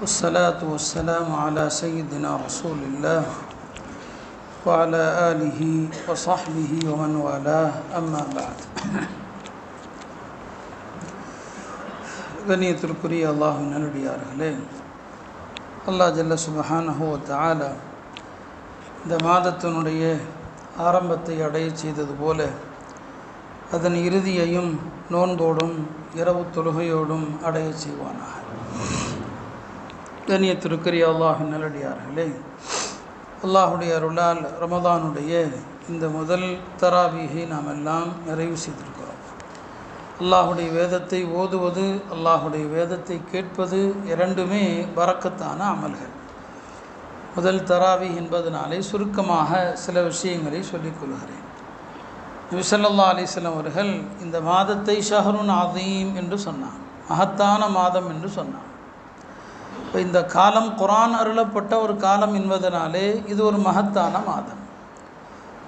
والصلاة والسلام على سيدنا رسول الله وعلى آله وصحبه ومن والاه أما بعد கண்ணியத்திற்குரிய அல்லாஹ் நல்லடியார்களே அல்லாஹ் ஜல்ல சுபஹானஹு வ தஆலா இந்த மாதத்தினுடைய ஆரம்பத்தை அடைய செய்தது போல அதன் இறுதியையும் நோன்போடும் இரவு தொழுகையோடும் அடைய செய்வானாக கண்ணியத்திற்குரிய அல்லாஹ் நல்லடியார்களே. அல்லாஹுடைய அருளால் ரமதானுடைய இந்த முதல் தராவீகை நாம் எல்லாம் நிறைவு செய்திருக்கிறோம். அல்லாஹுடைய வேதத்தை ஓதுவது அல்லாஹுடைய வேதத்தை கேட்பது இரண்டுமே வரக்கத்தான அமல்கள். முதல் தராவி என்பதனாலே சுருக்கமாக சில விஷயங்களை சொல்லிக் கொள்கிறேன். நபிசல்லா அலிஸ்லாம் அவர்கள் இந்த மாதத்தை ஷஹருன் ஆதீம் என்று சொன்னார் மகத்தான மாதம் என்று சொன்னார் இப்போ இந்த காலம் குரான் அருளப்பட்ட ஒரு காலம் என்பதனாலே இது ஒரு மகத்தான மாதம்.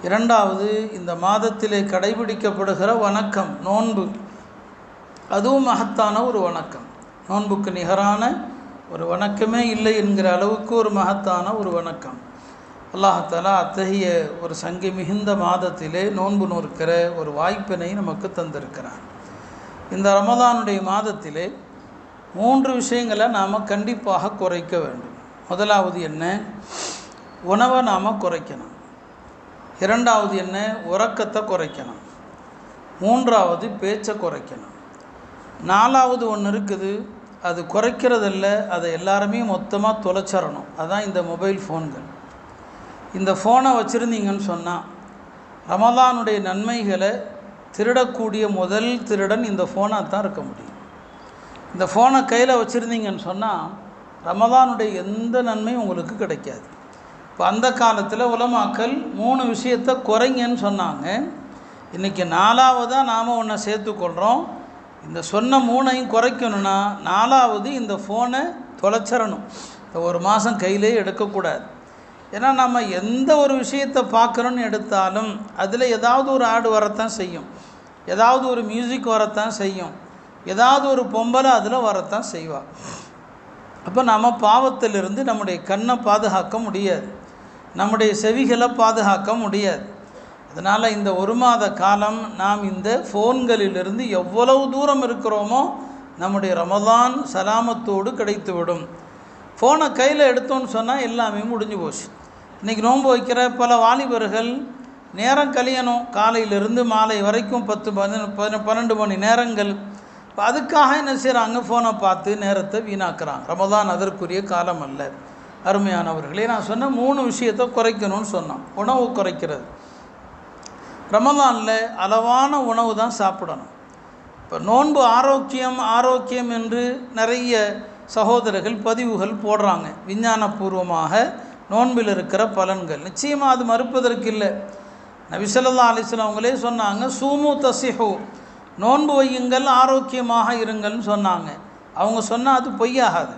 இரண்டாவது இந்த மாதத்திலே கடைபிடிக்கப்படுகிற வணக்கம் நோன்பு. அதுவும் மகத்தான ஒரு வணக்கம். நோன்புக்கு நிகரான ஒரு வணக்கமே இல்லை என்கிற அளவுக்கு ஒரு மகத்தான ஒரு வணக்கம். அல்லாஹாலா அத்தகைய ஒரு சங்கி மிகுந்த மாதத்திலே நோன்பு நோக்கிற ஒரு வாய்ப்பினை நமக்கு தந்திருக்கிறார் இந்த ரமதானுடைய மாதத்திலே மூன்று விஷயங்களை நாம் கண்டிப்பாக குறைக்க வேண்டும். முதலாவது என்ன? உணவை நாம் குறைக்கணும். இரண்டாவது என்ன? உறக்கத்தை குறைக்கணும். மூன்றாவது பேச்சை குறைக்கணும். நாலாவது ஒன்று இருக்குது. அது குறைக்கிறதில்ல. அதை எல்லாருமே மொத்தமாக தொலைச்சிடணும். அதுதான் இந்த மொபைல் ஃபோன்கள். இந்த ஃபோனை வச்சுருந்தீங்கன்னு சொன்னால் ரமதானுடைய நன்மைகளை திருடக்கூடிய முதல் திருடன் இந்த ஃபோனாக தான் இருக்க முடியும். இந்த ஃபோனை கையில் வச்சுருந்தீங்கன்னு சொன்னால் ரமதானுடைய எந்த நன்மையும் உங்களுக்கு கிடைக்காது. இப்போ அந்த காலத்தில் உலமாக்கல் மூணு விஷயத்தை குறைங்கன்னு சொன்னாங்க. இன்றைக்கி நாலாவதாக நாம் ஒன்றை சேர்த்துக்கொள்கிறோம் இந்த சொன்ன மூணையும் குறைக்கணும்னா நாலாவது இந்த ஃபோனை தொலைச்சிடணும் இந்த ஒரு மாதம் கையிலே எடுக்கக்கூடாது. ஏன்னா நம்ம எந்த ஒரு விஷயத்தை பார்க்குறோன்னு எடுத்தாலும் அதில் ஏதாவது ஒரு ஆடு வரத்தான் செய்யும். ஏதாவது ஒரு மியூசிக் வரத்தான் செய்யும். ஏதாவது ஒரு பொம்பளை அதில் வரத்தான் செய்வாள் அப்போ நம்ம பாவத்திலிருந்து நம்முடைய கண்ணை பாதுகாக்க முடியாது. நம்முடைய செவிகளை பாதுகாக்க முடியாது. அதனால் இந்த ஒரு மாத காலம் நாம் இந்த ஃபோன்களிலிருந்து எவ்வளவு தூரம் இருக்கிறோமோ நம்முடைய ரமதான் சலாமத்தோடு கிடைத்துவிடும். ஃபோனை கையில் எடுத்தோன்னு சொன்னால் எல்லாமே முடிஞ்சு போச்சு. இன்றைக்கி நோன்பு வைக்கிற பல வாலிபர்கள் நேரம் கழியணும். காலையிலிருந்து மாலை வரைக்கும் பத்து பதின பன்னெண்டு மணி நேரங்கள் இப்போ அதுக்காக என்ன செய்கிறாங்க ஃபோனை பார்த்து நேரத்தை வீணாக்குறாங்க. ரமதான் அதற்குரிய காலம் அல்ல. அருமையானவர்களே நான் சொன்ன மூணு விஷயத்தை குறைக்கணும்னு சொன்னான். உணவு குறைக்கிறது. ரமதானில் அளவான உணவு தான் சாப்பிடணும். இப்போ நோன்பு ஆரோக்கியம் ஆரோக்கியம் என்று நிறைய சகோதரர்கள் பதிவுகள் போடுறாங்க. விஞ்ஞானபூர்வமாக நோன்பில் இருக்கிற பலன்கள். நிச்சயமாக அது மறுப்பதற்கு இல்லை. நபிசல்லா அலிஸ்லாம் அவங்களே சொன்னாங்க சூமு தசிஹோ நோன்பு வையுங்கள் ஆரோக்கியமாக இருங்கள்னு சொன்னாங்க. அவங்க சொன்னால் அது பொய்யாகாது.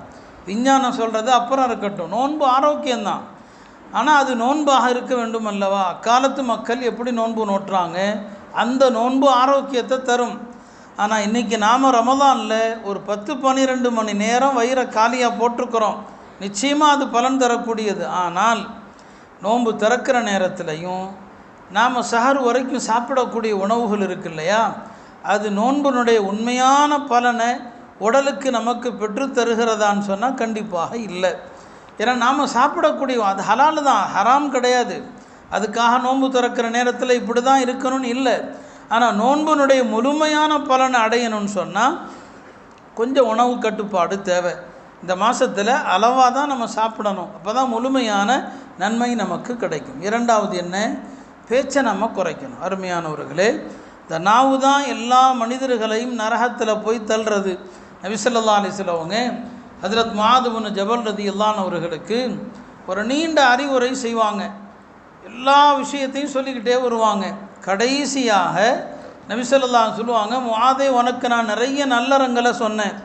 விஞ்ஞானம் சொல்கிறது அப்புறம் இருக்கட்டும். நோன்பு ஆரோக்கியம்தான். ஆனால் அது நோன்பாக இருக்க வேண்டும் அல்லவா அக்காலத்து மக்கள் எப்படி நோன்பு நோட்டுறாங்க அந்த நோன்பு ஆரோக்கியத்தை தரும். ஆனால் இன்றைக்கி நாம் ரமதானில் ஒரு பத்து பன்னிரெண்டு மணி நேரம் வயிறை காலியாக போட்டிருக்கிறோம். நிச்சயமாக அது பலன் தரக்கூடியது. ஆனால் நோன்பு திறக்கிற நேரத்துலையும் நாம் சஹர் வரைக்கும் சாப்பிடக்கூடிய உணவுகள் இருக்கு இல்லையா? அது நோன்பனுடைய உண்மையான பலனை உடலுக்கு நமக்கு பெற்று தருகிறதான்னு சொன்னால் கண்டிப்பாக இல்லை. ஏன்னா நாம் சாப்பிடக்கூடிய அது ஹலால் தான் ஹராம் கிடையாது. அதுக்காக நோன்பு திறக்கிற நேரத்தில் இப்படி தான் இருக்கணும்னு இல்லை. ஆனால் நோன்பனுடைய முழுமையான பலனை அடையணும்னு சொன்னால் கொஞ்சம் உணவு கட்டுப்பாடு தேவை. இந்த மாதத்தில் அளவாக தான் நம்ம சாப்பிடணும். அப்போ தான் முழுமையான நன்மை நமக்கு கிடைக்கும். இரண்டாவது என்ன? பேச்சை நம்ம குறைக்கணும். அருமையானவர்களே இந்த நாவு தான் எல்லா மனிதர்களையும் நரகத்தில் போய் தள்ளுறது. நபிசல்லா அலிஸ்லவங்க ஹசரத் மாதுபுன் ஜபல் ரதி இல்லானவர்களுக்கு ஒரு நீண்ட அறிவுரை செய்வாங்க. எல்லா விஷயத்தையும் சொல்லிக்கிட்டே வருவாங்க. கடைசியாக நபிசல்லா சொல்லுவாங்க மாதே உனக்கு நான் நிறைய நல்லறங்களை சொன்னேன்.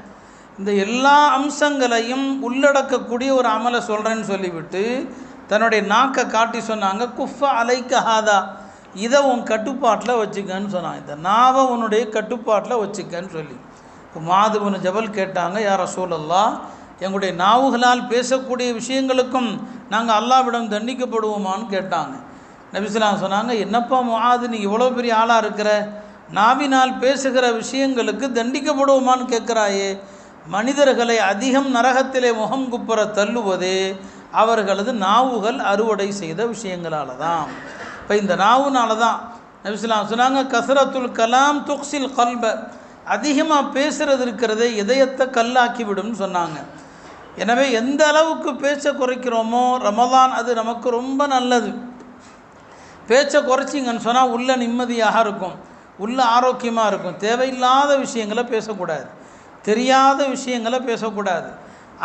இந்த எல்லா அம்சங்களையும் உள்ளடக்கக்கூடிய ஒரு அமலை சொல்கிறேன்னு சொல்லிவிட்டு தன்னுடைய நாக்கை காட்டி சொன்னாங்க குஃப அலைக்கஹாதா இதை உன் கட்டுப்பாட்டில் வச்சுக்கன்னு சொன்னான். இந்த நாவை உன்னுடைய கட்டுப்பாட்டில் வச்சுக்கன்னு சொல்லி. இப்போ ஜபல் கேட்டாங்க யார சூழல்லா எங்களுடைய நாவுகளால் பேசக்கூடிய விஷயங்களுக்கும் நாங்கள் அல்லாவிடம் தண்டிக்கப்படுவோமான்னு கேட்டாங்க. நபிசுலாம் சொன்னாங்க என்னப்பா மாது நீ இவ்வளோ பெரிய ஆளாக இருக்கிற? நாவினால் பேசுகிற விஷயங்களுக்கு தண்டிக்கப்படுவோமான்னு கேட்குறாயே. மனிதர்களை அதிகம் நரகத்திலே முகம் குப்புற தள்ளுவதே அவர்களது நாவுகள் அறுவடை செய்த விஷயங்களால தான் இப்போ இந்த நாவுனால தான் நபிஸ்லாம் சொன்னாங்க கசரத்துல் கலாம் துக்ஸில் கல்ப. அதிகமாக பேசுகிறது இருக்கிறதே இதயத்தை கல்லாக்கி விடும்னு சொன்னாங்க. எனவே எந்த அளவுக்கு பேச்சை குறைக்கிறோமோ ரமதான் அது நமக்கு ரொம்ப நல்லது. பேச்சை குறைச்சிங்கன்னு சொன்னால் உள்ள நிம்மதியாக இருக்கும் உள்ள ஆரோக்கியமாக இருக்கும். தேவையில்லாத விஷயங்களை பேசக்கூடாது. தெரியாத விஷயங்களை பேசக்கூடாது.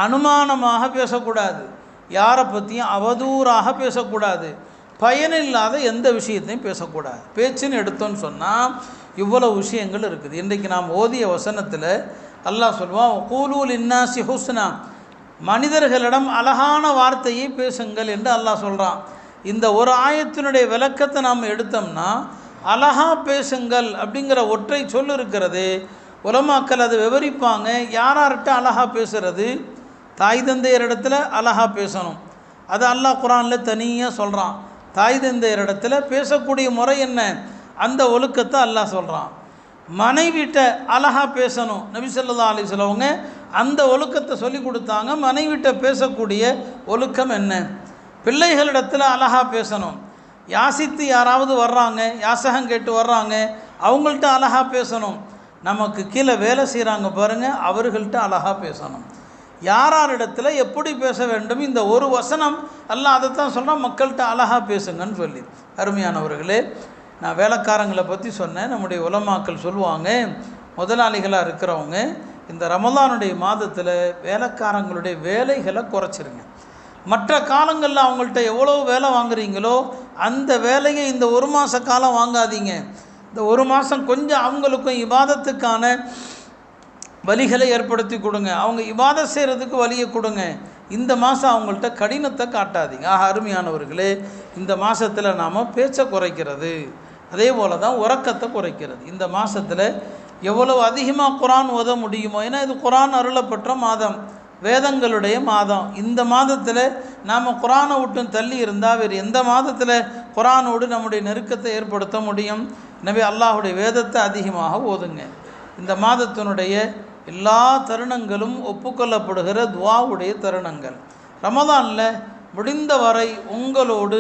அனுமானமாக பேசக்கூடாது. யாரை பற்றியும் அவதூறாக பேசக்கூடாது. பயனில்லாத எந்த விஷயத்தையும் பேசக்கூடாது. பேச்சுன்னு எடுத்தோன்னு சொன்னால் இவ்வளோ விஷயங்கள் இருக்குது. இன்றைக்கு நாம் ஓதிய வசனத்தில் அல்லாஹ் சொல்லுவான் கூலூல் இன்னாசி ஹுஸ்னா. மனிதர்களிடம் அழகான வார்த்தையை பேசுங்கள் என்று அல்லாஹ் சொல்கிறான் இந்த ஒரு ஆயத்தினுடைய விளக்கத்தை நாம் எடுத்தோம்னா அழகா பேசுங்கள் அப்படிங்கிற ஒற்றை சொல் இருக்கிறது. உலமாக்கள் அதை விவரிப்பாங்க. யாரார்கிட்ட அழகா பேசுகிறது தாய் தந்தையரிடத்தில் அழகாக பேசணும். அது அல்லாஹ் குரானில் தனியாக சொல்கிறான் தாய் தந்தையரிடத்தில் பேசக்கூடிய முறை என்ன? அந்த ஒழுக்கத்தை அல்லாஹ் சொல்கிறான் மனைவிட்ட அழகா பேசணும். நபிசல்லா ஸல்லல்லாஹு அலைஹி அந்த ஒழுக்கத்தை சொல்லி கொடுத்தாங்க. மனைவிட்ட பேசக்கூடிய ஒழுக்கம் என்ன? பிள்ளைகளிடத்தில் அழகாக பேசணும். யாசித்து யாராவது வர்றாங்க யாசகம் கேட்டு வர்றாங்க அவங்கள்ட்ட அழகா பேசணும். நமக்கு கீழே வேலை செய்கிறாங்க பாருங்கள் அவர்கள்ட்ட அழகாக பேசணும். யாராரிடத்தில் எப்படி பேச வேண்டும்? இந்த ஒரு வசனம் அல்லாஹ் அதைத்தான் சொல்கிறான் மக்கள்கிட்ட அழகாக பேசுங்கன்னு சொல்லி அருமையானவர்களே நான் வேலைக்காரங்களை பற்றி சொன்னேன். நம்முடைய உலமாக்கள் சொல்லுவாங்க முதலாளிகளாக இருக்கிறவங்க இந்த ரமலானுடைய மாதத்தில் வேலைக்காரங்களுடைய வேலைகளை குறைச்சிருங்க. மற்ற காலங்களில் அவங்கள்ட்ட எவ்வளோ வேலை வாங்குறீங்களோ அந்த வேலையை இந்த ஒரு மாத காலம் வாங்காதீங்க. இந்த ஒரு மாதம் கொஞ்சம் அவங்களுக்கும் இபாதத்துக்கான வழிகளை ஏற்படுத்தி கொடுங்க. அவங்க இவாத செய்கிறதுக்கு வழியை கொடுங்க. இந்த மாதம் அவங்கள்ட்ட கடினத்தை காட்டாதீங்க. ஆக அருமையானவர்களே இந்த மாதத்தில் நாம் பேச்சை குறைக்கிறது. அதே போல் தான் உறக்கத்தை குறைக்கிறது. இந்த மாதத்தில் எவ்வளவு அதிகமாக குரான் ஓத முடியுமோ ஏன்னா இது குரான் அருளப்பெற்ற மாதம். வேதங்களுடைய மாதம். இந்த மாதத்தில் நாம் குரானை விட்டும் தள்ளி இருந்தால் வேறு எந்த மாதத்தில் குரானோடு நம்முடைய நெருக்கத்தை ஏற்படுத்த முடியும்? எனவே அல்லாஹுடைய வேதத்தை அதிகமாக ஓதுங்க. இந்த மாதத்தினுடைய எல்லா தருணங்களும் ஒப்புக்கொள்ளப்படுகிற துவாவுடைய தருணங்கள். ரமதானில் முடிந்தவரை உங்களோடு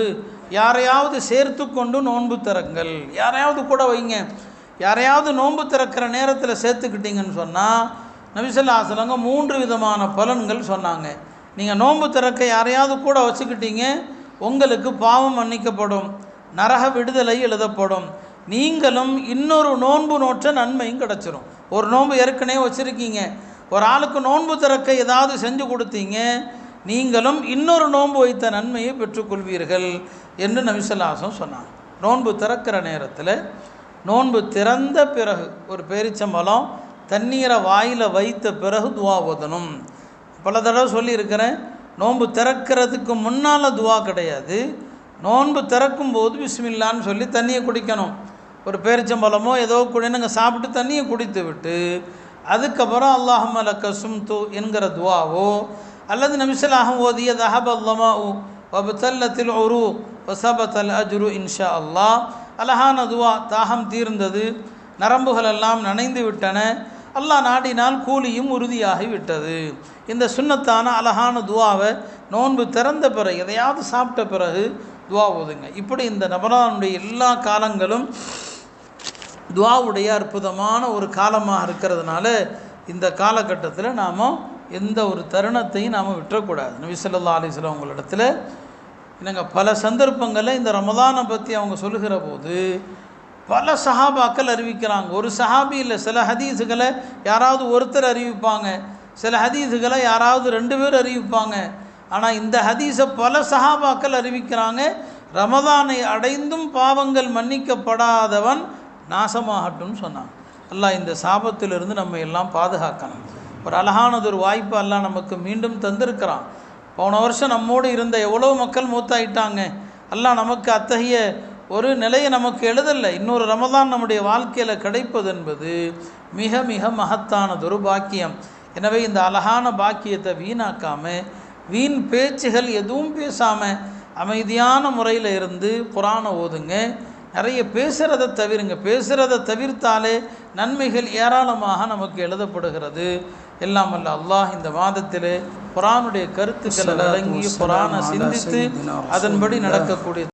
யாரையாவது சேர்த்து கொண்டு நோன்பு திறங்கள். யாரையாவது கூட வைங்க. யாரையாவது நோன்பு திறக்கிற நேரத்தில் சேர்த்துக்கிட்டீங்கன்னு சொன்னால் நபிசல்லா ஆசலங்க மூன்று விதமான பலன்கள் சொன்னாங்க. நீங்கள் நோன்பு திறக்க யாரையாவது கூட வச்சுக்கிட்டீங்க உங்களுக்கு பாவம் மன்னிக்கப்படும். நரக விடுதலை எழுதப்படும். நீங்களும் இன்னொரு நோன்பு நோற்ற நன்மையும் கிடச்சிரும். ஒரு நோன்பு ஏற்கனவே வச்சுருக்கீங்க. ஒரு ஆளுக்கு நோன்பு திறக்க ஏதாவது செஞ்சு கொடுத்தீங்க நீங்களும் இன்னொரு நோன்பு வைத்த நன்மையை பெற்றுக்கொள்வீர்கள் என்று நபிசல்லாசம் சொன்னாங்க. நோன்பு திறக்கிற நேரத்தில் நோன்பு திறந்த பிறகு ஒரு பேரிச்சம்பழம் தண்ணீரை வாயில் வைத்த பிறகு துவா ஓதணும். பல தடவை சொல்லியிருக்கிறேன் நோன்பு திறக்கிறதுக்கு முன்னால் துவா கிடையாது. நோன்பு திறக்கும்போது பிஸ்மில்லான்னு சொல்லி தண்ணியை குடிக்கணும். ஒரு பேரிச்சம்பழமோ ஏதோ குடினுங்க சாப்பிட்டு தண்ணியை குடித்து விட்டு அதுக்கப்புறம் அல்லாஹம் லக்க சும்து என்கிற துவாவோ அல்லது நபிசலாகம் ஓதிய தஹப் அல்லமா வபுத்தல்லத்தில் ஒரு வசபத்தல் அஜ்ரு இன்ஷா அல்லாஹ். அலஹான துவா தாகம் தீர்ந்தது. நரம்புகள் எல்லாம் நனைந்து விட்டன. அல்லாஹ் நாடினால் கூலியும் உறுதியாகி விட்டது. இந்த சுண்ணத்தான அழகான துவாவை நோன்பு திறந்த பிறகு எதையாவது சாப்பிட்ட பிறகு துவா ஓதுங்க. இப்படி இந்த நபரானுடைய எல்லா காலங்களும் துவாவுடைய அற்புதமான ஒரு காலமாக இருக்கிறதுனால இந்த காலகட்டத்தில் நாம் எந்த ஒரு தருணத்தையும் நாம் விட்டுறக்கூடாது. நபி ஸல்லல்லாஹு உங்களிடத்தில் என்னங்க பல சந்தர்ப்பங்களில் இந்த ரமதானை பற்றி அவங்க சொல்லுகிற போது பல சஹாபாக்கள் அறிவிக்கிறாங்க. ஒரு சஹாபி இல்லை சில ஹதீஸுகளை யாராவது ஒருத்தர் அறிவிப்பாங்க. சில ஹதீஸுகளை யாராவது ரெண்டு பேர் அறிவிப்பாங்க. ஆனால் இந்த ஹதீஸை பல சஹாபாக்கள் அறிவிக்கிறாங்க. ரமதானை அடைந்தும் பாவங்கள் மன்னிக்கப்படாதவன் நாசமாகட்டும்னு சொன்னான். அல்லாஹ் இந்த சாபத்திலிருந்து நம்ம எல்லாம் பாதுகாக்கணும். ஒரு அழகானதொரு வாய்ப்பு எல்லாம் நமக்கு மீண்டும் தந்திருக்கிறான். போன வருஷம் நம்மோடு இருந்த எவ்வளோ மக்கள் மூத்தாயிட்டாங்க. எல்லாம் நமக்கு அத்தகைய ஒரு நிலையை நமக்கு எழுதலை. இன்னொரு ரமதான் நம்முடைய வாழ்க்கையில் கிடைப்பது என்பது மிக மிக மகத்தானதொரு பாக்கியம். எனவே இந்த அழகான பாக்கியத்தை வீணாக்காமல் வீண் பேச்சுகள் எதுவும் பேசாமல் அமைதியான முறையில் இருந்து புராணம் ஓதுங்க. நிறைய பேசுகிறத தவிருங்க. பேசுகிறத தவிர்த்தாலே நன்மைகள் ஏராளமாக நமக்கு எழுதப்படுகிறது. எல்லாம் அல்ல அல்லாஹ் இந்த மாதத்திலே குரானுடைய கருத்துக்களை விளங்கி குரானை சிந்தித்து அதன்படி நடக்கக்கூடிய